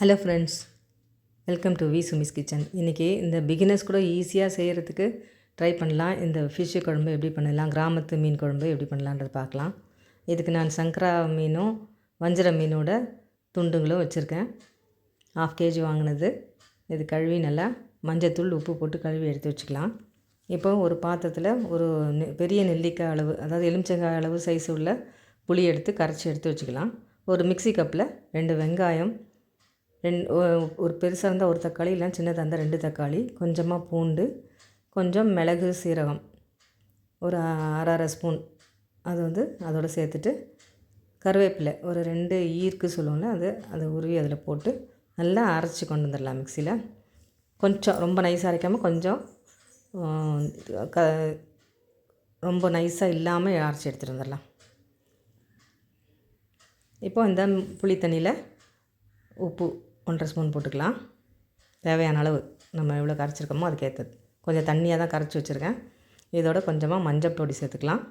Hello friends welcome to V Sumi's kitchen இன்றைக்கி இந்த beginners கூட ஈஸியாக செய்கிறதுக்கு ட்ரை பண்ணலாம். இந்த ஃபிஷ்ஷு குழம்பு எப்படி பண்ணலாம் கிராமத்து மீன் குழம்பு எப்படி பண்ணலான்றது பார்க்கலாம். இதுக்கு நான் சங்கரா மீனும் வஞ்சர மீனோட துண்டுங்களும் வச்சுருக்கேன். ஆஃப் கேஜி வாங்கினது. இது கழுவி நல்லா மஞ்சத்தூள் உப்பு போட்டு கழுவி எடுத்து வச்சுக்கலாம். இப்போ ஒரு பாத்திரத்தில் ஒரு நெ- பெரிய நெல்லிக்காய் அளவு அதாவது எலுமிச்சங்காய் அளவு சைஸ் உள்ள புளி எடுத்து கரைச்சி எடுத்து வச்சுக்கலாம். ஒரு மிக்ஸி கப்பில் ரெண்டு வெங்காயம் ரெண்டு ஒரு பெருசாக இருந்தால் ஒரு தக்காளி இல்லை சின்னதாக இருந்தால் ரெண்டு தக்காளி கொஞ்சமாக பூண்டு கொஞ்சம் மிளகு சீரகம் ஒரு அரை அரை ஸ்பூன். அது வந்து அதோடு சேர்த்துட்டு கருவேப்பிலை ஒரு ரெண்டு ஈர்க்கு சொல்லுவோம்ல அது அதை உருவி அதில் போட்டு நல்லா அரைச்சி கொண்டு வந்துடலாம் மிக்சியில் கொஞ்சம் ரொம்ப நைஸாக அரைக்காமல் கொஞ்சம் க ரொம்ப நைஸாக இல்லாமல் அரைச்சி எடுத்துகிட்டு வந்துடலாம். இப்போ இந்த புளி தண்ணியில் உப்பு ஒன்றரை ஸ்பூன் போட்டுக்கலாம். தேவையான அளவு நம்ம எவ்வளோ கரைச்சிருக்கோமோ அதுக்கேற்றது கொஞ்சம் தண்ணியாக தான் கரைச்சி வச்சுருக்கேன். இதோட கொஞ்சமாக மஞ்சள் பொடி சேர்த்துக்கலாம்.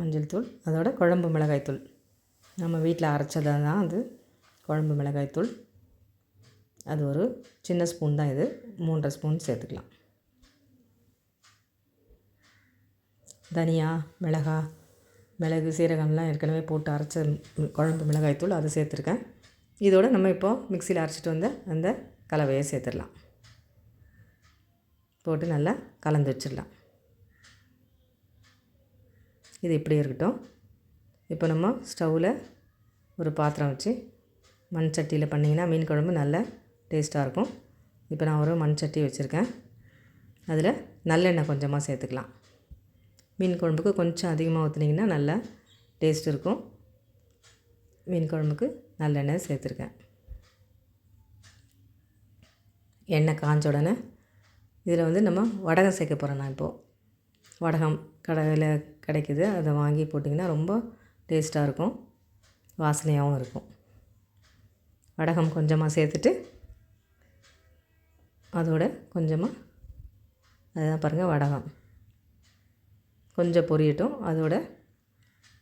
மஞ்சள் தூள் அதோட குழம்பு மிளகாய் தூள். நம்ம வீட்டில் அரைச்சதாக தான் அது குழம்பு மிளகாய் தூள். அது ஒரு சின்ன ஸ்பூன் தான் இது. மூன்றரை ஸ்பூன் சேர்த்துக்கலாம். தனியா மிளகா மிளகு சீரகம்லாம் ஏற்கனவே போட்டு அரைச்ச குழம்பு மிளகாய்த்தூள் அதை சேர்த்துருக்கேன். இதோட நம்ம இப்போது மிக்சியில் அரைச்சிட்டு வந்த அந்த கலவையை சேர்த்துடலாம். போட்டு நல்லா கலந்து வச்சிடலாம். இது இப்படி இருக்கட்டும். இப்போ நம்ம ஸ்டவ்வில் ஒரு பாத்திரம் வச்சு மண் சட்டியில் பண்ணிங்கன்னா மீன் குழம்பு நல்ல டேஸ்ட்டாக இருக்கும். இப்போ நான் ஒரு மண் சட்டி வச்சுருக்கேன். அதில் நல்லெண்ணெய் கொஞ்சமாக சேர்த்துக்கலாம். மீன் குழம்புக்கு கொஞ்சம் அதிகமாக ஊற்றுனீங்கன்னா நல்லா டேஸ்ட் இருக்கும். மீன் குழம்புக்கு நல்லெண்ணெய் சேர்த்துருக்கேன். எண்ணெய் காஞ்ச உடனே இதில் வந்து நம்ம வடகம் சேர்க்க போகிறோம் நான் இப்போது. வடகம் கடையில் கிடைக்குது. அதை வாங்கி போட்டிங்கன்னா ரொம்ப டேஸ்ட்டாக இருக்கும். வாசனையாகவும் இருக்கும். வடகம் கொஞ்சமாக சேர்த்துட்டு அதோட கொஞ்சமாக அதுதான் பாருங்கள் வடகம். கொஞ்சம் பொரியட்டும். அதோட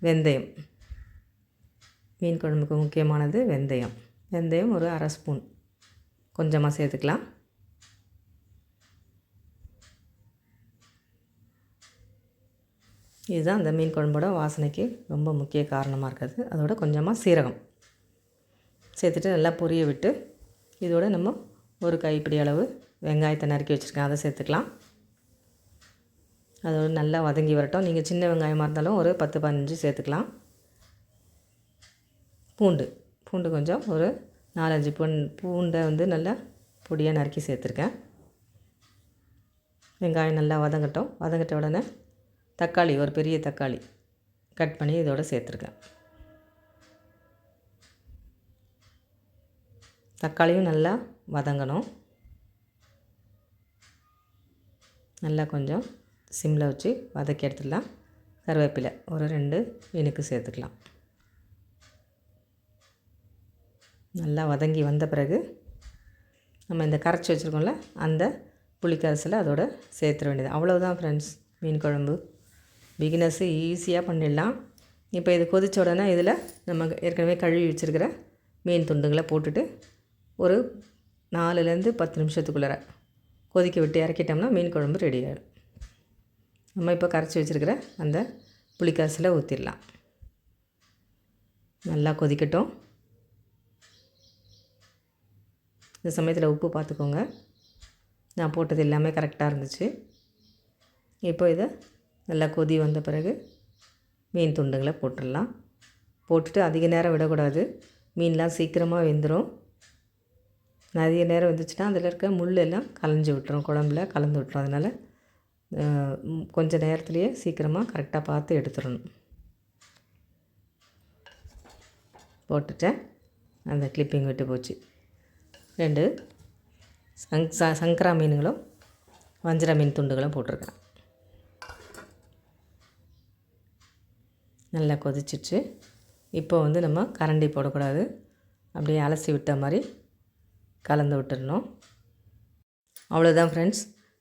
வெந்தயம். மீன் குழம்புக்கு முக்கியமானது வெந்தயம். வெந்தயம் ஒரு அரை ஸ்பூன். கொஞ்சமாக சேர்த்துக்கலாம். இதுதான் அந்த மீன் குழம்போட வாசனைக்கு ரொம்ப முக்கிய காரணமாக இருக்கிறது. அதோட கொஞ்சமாக சீரகம். சேர்த்துட்டு நல்லா பொரிய விட்டு இதோட நம்ம ஒரு கைப்பிடி அளவு வெங்காயத்தை நறுக்கி வச்சுருக்கேன். அதை சேர்த்துக்கலாம். அதோட நல்லா வதங்கி வரட்டும். நீங்கள் சின்ன வெங்காயமாக இருந்தாலும் ஒரு பத்து பதினஞ்சு சேர்த்துக்கலாம். பூண்டு. பூண்டு கொஞ்சம் ஒரு நாலஞ்சு பூன் பூண்டை வந்து நல்லா பொடியாக நறுக்கி சேர்த்துருக்கேன். வெங்காயம் நல்லா வதங்கட்டும். வதங்கிட்ட உடனே தக்காளி ஒரு பெரிய தக்காளி கட் பண்ணி இதோட சேர்த்துருக்கேன். தக்காளியும் நல்லா வதங்கணும். நல்லா கொஞ்சம் சிம்மில் வச்சு வதக்கி எடுத்துடலாம். கருவேப்பிலை ஒரு ரெண்டு மீனுக்கு சேர்த்துக்கலாம். நல்லா வதங்கி வந்த பிறகு நம்ம இந்த கரைச்சி வச்சுருக்கோம்ல அந்த புளிக்கரசில் அதோட சேர்த்துட வேண்டியது. அவ்வளோதான் ஃப்ரெண்ட்ஸ் மீன் குழம்பு பிகினர்ஸு ஈஸியாக பண்ணிடலாம். இப்போ இது கொதிச்ச உடனே இதில் நம்ம ஏற்கனவே கழுவி வச்சுருக்கிற மீன் துண்டுங்களை போட்டுட்டு ஒரு நாலுலேருந்து பத்து நிமிஷத்துக்குள்ளார கொதிக்க விட்டு இறக்கிட்டோம்னா மீன் குழம்பு ரெடி ஆகிடும் நம்ம இப்போ கரைச்சி வச்சுருக்கிற அந்த புளிக்காசில் ஊற்றிடலாம் நல்லா கொதிக்கட்டும். இந்த சமயத்தில் உப்பு பார்த்துக்கோங்க நான் போட்டது எல்லாமே கரெக்டாக இருந்துச்சு. இப்போ இதை நல்லா கொதி வந்த பிறகு மீன் துண்டுங்களை போட்டுடலாம். போட்டுட்டு அதிக நேரம் விடக்கூடாது. மீன்லாம் சீக்கிரமாக வெந்துடும் நிறைய நேரம் வந்துச்சுன்னா அதில் இருக்க முள் எல்லாம் கலைஞ்சி விட்டுரும். குழம்புல கலந்து விட்டுரும். அதனால் கொஞ்சம் நேரத்துலேயே சீக்கிரமாக கரெக்டாக பார்த்து எடுத்துடணும். போட்டுட்டேன். அந்த கிளிப்பிங் விட்டு போச்சு. ரெண்டு சங் ச சங்கரா மீனுங்களும் வஞ்சிர மீன் துண்டுகளும் போட்டிருக்கேன். நல்லா கொதிச்சிச்சு. இப்போ வந்து நம்ம கரண்டி போடக்கூடாது. அப்படியே அலசி விட்ட மாதிரி கலந்து விட்டுடணும். அவ்வளோதான் ஃப்ரெண்ட்ஸ்